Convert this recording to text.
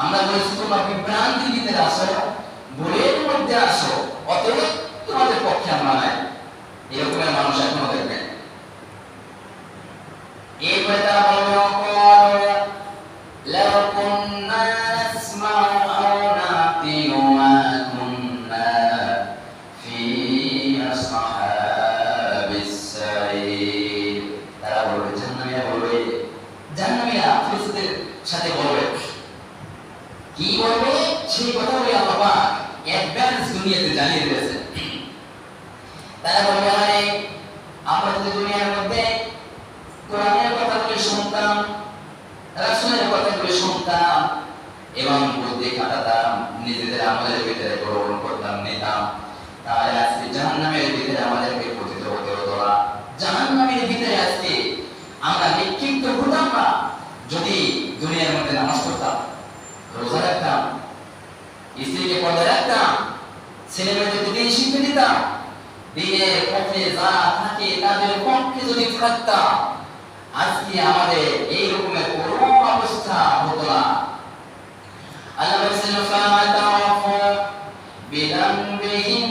আমরা বলেছি তোমরা বিভ্রান্তির ভিতরে আসো ভুলের মধ্যে আসো অতএব তোমাদের পক্ষে আমরা নাই এরকমের মানুষ এখনো দেখবেন এরপরে তারা বলবে অকল لو كنا نسمع أو نعقل ما كنا في أصحاب السعير তারা বলবে জাহান্নামীরা বলবে জাহান্নামীরা ফেরেশতাদের সাথে বলবে কি সেই কথা বলে আল্লাহ অ্যাডভান্স দুনিয়াতে জানিয়ে দিয়েছে। তারা বলবে, আরে, আমরা দুনিয়ার মধ্যে কোরআনের কথাগুলি শুনতাম, রাসূলের কথাগুলি শুনতাম এবং বুদ্ধি কাটাতাম নিজেদের আমলের ভিতরে গ্রহণ করতাম, নিতাম, তাহলে আজকে জাহান্নামের ভিতরে আমাদেরকে পতিত হতে হতো না। জাহান্নামের ভিতরে আজকে আমরা নিক্ষিপ্ত হতাম না। যদি দুনিয়ার মধ্যে নামাজ পড়তাম রোজা রাখতাম স্ত্রীকে পর্দা রাখতাম ছেলে কোনো অবস্থা হতো না। আল্লাহ বলেছেন ফাতাওয়াফু বিদামবিহিম